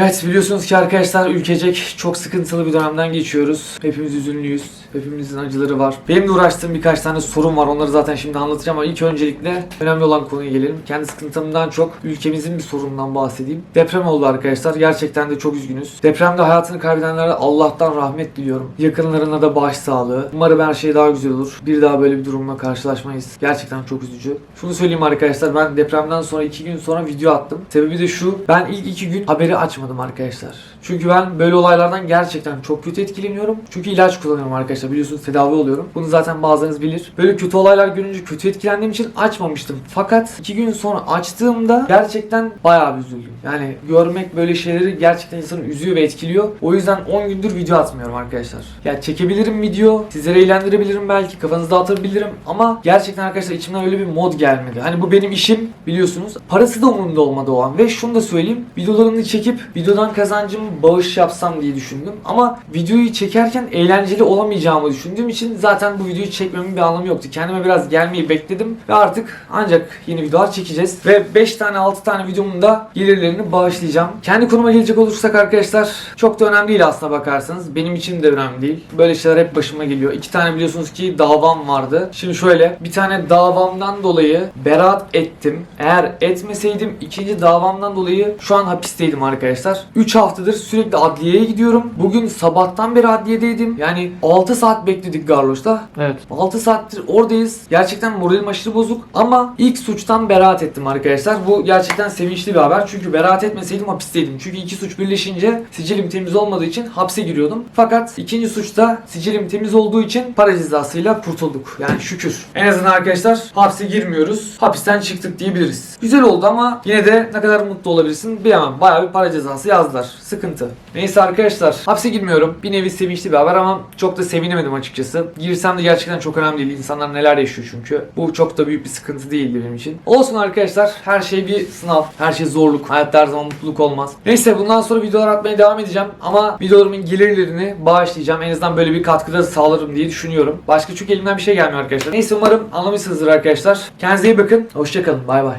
Evet biliyorsunuz ki arkadaşlar ülkecek çok sıkıntılı bir dönemden geçiyoruz. Hepimiz üzünlüyüz. Hepimizin acıları var. Benim de uğraştığım birkaç tane sorun var. Onları zaten şimdi anlatacağım ama ilk öncelikle önemli olan konuya gelelim. Kendi sıkıntımdan çok ülkemizin bir sorunundan bahsedeyim. Deprem oldu arkadaşlar. Gerçekten de çok üzgünüz. Depremde hayatını kaybedenlere Allah'tan rahmet diliyorum. Yakınlarına da başsağlığı. Umarım her şey daha güzel olur. Bir daha böyle bir durumla karşılaşmayız. Gerçekten çok üzücü. Şunu söyleyeyim arkadaşlar ben depremden sonra iki gün sonra video attım. Sebebi de şu. Ben ilk iki gün haberi açmadım arkadaşlar. Çünkü ben böyle olaylardan gerçekten çok kötü etkileniyorum. Çünkü ilaç kullanıyorum arkadaşlar. Biliyorsunuz tedavi oluyorum. Bunu zaten bazılarınız bilir. Böyle kötü olaylar görünce kötü etkilendiğim için açmamıştım. Fakat iki gün sonra açtığımda gerçekten bayağı üzüldüm. Yani görmek böyle şeyleri gerçekten insanı üzüyor ve etkiliyor. O yüzden 10 gündür video atmıyorum arkadaşlar. Ya çekebilirim video. Sizlere eğlendirebilirim belki. Kafanızı dağıtabilirim. Ama gerçekten arkadaşlar içimden öyle bir mod gelmedi. Hani bu benim işim biliyorsunuz. Parası da umurumda olmadı o an. Ve şunu da söyleyeyim. Videolarını çekip videodan kazancımı bağış yapsam diye düşündüm. Ama videoyu çekerken eğlenceli olamayacağımı düşündüğüm için zaten bu videoyu çekmemin bir anlamı yoktu. Kendime biraz gelmeyi bekledim ve artık ancak yeni videolar çekeceğiz. Ve 5 tane 6 tane videomun da gelirlerini bağışlayacağım. Kendi konuma gelecek olursak arkadaşlar çok da önemli değil aslına bakarsanız. Benim için de önemli değil. Böyle şeyler hep başıma geliyor. İki tane biliyorsunuz ki davam vardı. Şimdi şöyle bir tane davamdan dolayı beraat ettim. Eğer etmeseydim ikinci davamdan dolayı şu an hapisteydim arkadaşlar. 3 haftadır sürekli adliyeye gidiyorum. Bugün sabahtan beri adliyedeydim. Yani 6 saat bekledik Garloş'ta. Evet. 6 saattir oradayız. Gerçekten moralim aşırı bozuk ama ilk suçtan beraat ettim arkadaşlar. Bu gerçekten sevinçli bir haber. Çünkü beraat etmeseydim hapisteydim. Çünkü iki suç birleşince sicilim temiz olmadığı için hapse giriyordum. Fakat ikinci suçta sicilim temiz olduğu için para cezasıyla kurtulduk. Yani şükür. En azından arkadaşlar hapse girmiyoruz. Hapisten çıktık diyebiliriz. Güzel oldu ama yine de ne kadar mutlu olabilirsin bilemem. Bayağı bir para cezası yazdılar. Sıkıntı. Neyse arkadaşlar hapse girmiyorum. Bir nevi sevinçli bir haber ama çok da sevinemedim açıkçası. Girsem de gerçekten çok önemli değil. İnsanlar neler yaşıyor çünkü. Bu çok da büyük bir sıkıntı değildi benim için. Olsun arkadaşlar. Her şey bir sınav. Her şey zorluk. Hayatta her zaman mutluluk olmaz. Neyse bundan sonra videolar atmaya devam edeceğim. Ama videolarımın gelirlerini bağışlayacağım. En azından böyle bir katkıda sağlarım diye düşünüyorum. Başka çok elimden bir şey gelmiyor arkadaşlar. Neyse umarım anlamışsınızdır arkadaşlar. Kendinize iyi bakın. Hoşçakalın. Bay bay.